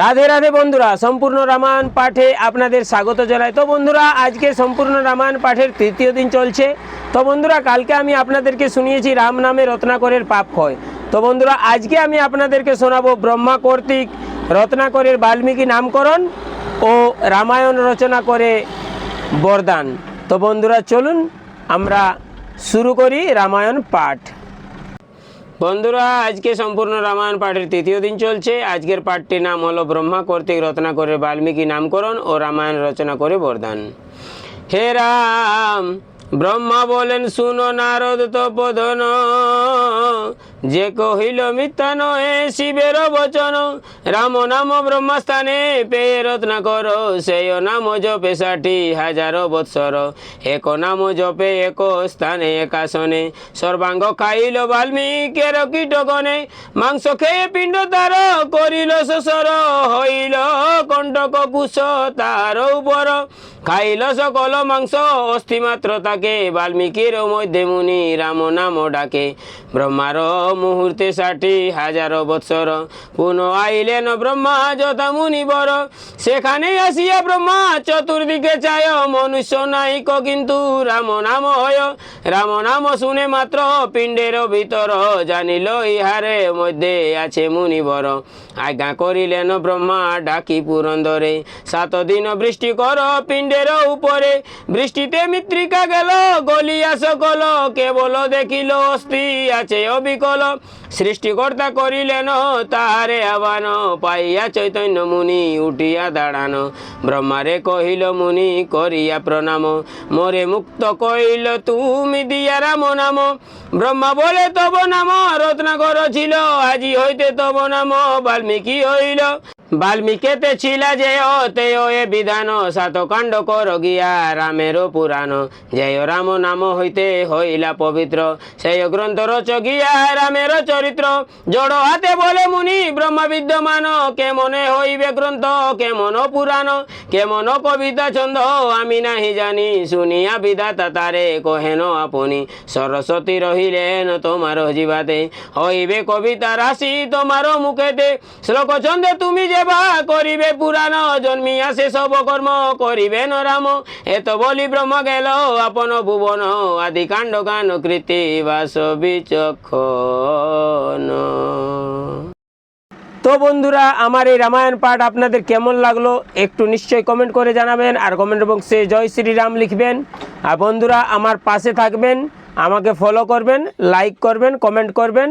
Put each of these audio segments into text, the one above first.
রাধে রাধে বন্ধুরা, সম্পূর্ণ রামায়ণ পাঠে আপনাদের স্বাগত জানাই। তো বন্ধুরা, আজকে সম্পূর্ণ রামায়ণ পাঠের তৃতীয় দিন চলছে। তো বন্ধুরা, কালকে আমি আপনাদেরকে শুনিয়েছি রাম নামে রত্নাকরের পাপ ক্ষয়। তো বন্ধুরা, আজকে আমি আপনাদেরকে শোনাবো ব্রহ্মা কর্তৃক রত্নাকরের বাল্মীকি নামকরণ ও রামায়ণ রচনা করে বরদান। তো বন্ধুরা, চলুন আমরা শুরু করি রামায়ণ পাঠ। বন্ধুরা, আজকে সম্পূর্ণ রামায়ণ পাঠের তৃতীয় দিন চলছে। আজকের পাঠটির নাম হলো ব্রহ্মা কর্তৃক রচনা করে বাল্মীকি নামকরণ ও রামায়ণ রচনা করে বরদান। হে রাম, ব্রহ্মা বলেন, শুনো নারদ তপোধন যে কহিল মিথ্যা নহে শিবের বচন। রাম নাম ব্রহ্মস্থানে পেয়ে রত্না কর। সেই নাম জপে ষাটি হাজার বৎসর। এক নাম জপে এক স্থানে একাশনে সর্বাঙ্গ খাইল বাল্মীকের কীটকনে। মাংস খেয়ে পিণ্ড তার করিল শোষর। হইল কণ্টক কুশ তার উপর। খাইল সকল মাংস অস্থি মাত্র তাকে। বাল্মীকির মধ্যে মুনি রাম নাম ডাকে। ব্রহ্মার মুহূর্তে ষাটি হাজার বৎসর। পুনঃ আইলেন ব্রহ্মা যথা মুনিবর। সেখানে আসিয়া ব্রহ্মা চতুর্দিকে চায়, মনুষ্য নাইক কিন্তু রাম নাম হয়। রাম নাম শুনে মাত্র পিণ্ডের ভিতর জানিল, ইহারে মধ্যে আছে মুনিবর। আজ্ঞা করিলেন ব্রহ্মা, ডাকি পুরন্দরে, সাত দিন বৃষ্টি কর পিণ্ডের উপরে। বৃষ্টিতে মৃত্তিকা গেল, গলিয়া সকল কেবল দেখিল, অস্থি আছে অবিকল। সৃষ্টিকর্তা করিলেন তাহারে আহ্বান, পাইয়া চৈতন্য মুনি উঠিয়া দাঁড়ানো। ব্রহ্মারে কহিল, মুনি, করিয়া প্রণাম। মোরে মুক্ত কইল, তুমি দিয়া রাম নাম। ব্রহ্মা বলে, তব নাম। রত্নাকর ছিল, আজি হইতে তব নাম। বাল্মীকি হইল। বাল্মীকেতে ছিলা যে অতে এ বিধান, সাত কাণ্ড কর গিয়া রামের পুরাণ জয় রাম নাম হইতে হইলা পবিত্র, সেই গ্রন্থ রচ গিয়া রামের চরিত্র। জড় হাতে বলে মুনি ব্রহ্ম বিদ্যমান কেমনে হইবে গ্রন্থ কেমন পুরাণ কেমন কবিতা ছন্দ আমি নাহি জানি, শুনিয়া বিধাতা তারে কহেন আপনি। সরস্বতী রহিলেন তোমার জীবাতে, হইবে কবিতা রাশি তোমার মুখেতে। শ্লোক ছন্দে তুমি যে বা করিবে পুরাণ, জন্মিয়া সে সব কর্ম করিবে ন রাম এত বলি ব্রহ্ম গেল আপন ভুবন, আদি কাণ্ড গান কৃতি বাস বিচক্ষণ তো বন্ধুরা, আমার এই রামায়ণ পাঠ আপনাদের কেমন লাগল একটু নিশ্চয়ই কমেন্ট করে জানাবেন আর কমেন্ট বক্সে জয় শ্রীরাম লিখবেন। আর বন্ধুরা, আমার পাশে থাকবেন, আমাকে ফলো করবেন লাইক করবেন কমেন্ট করবেন।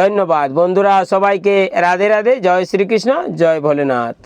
ধন্যবাদ। বন্ধুরা, সবাইকে রাধে রাধে। জয় শ্রীকৃষ্ণ, জয় ভোলেনাথ।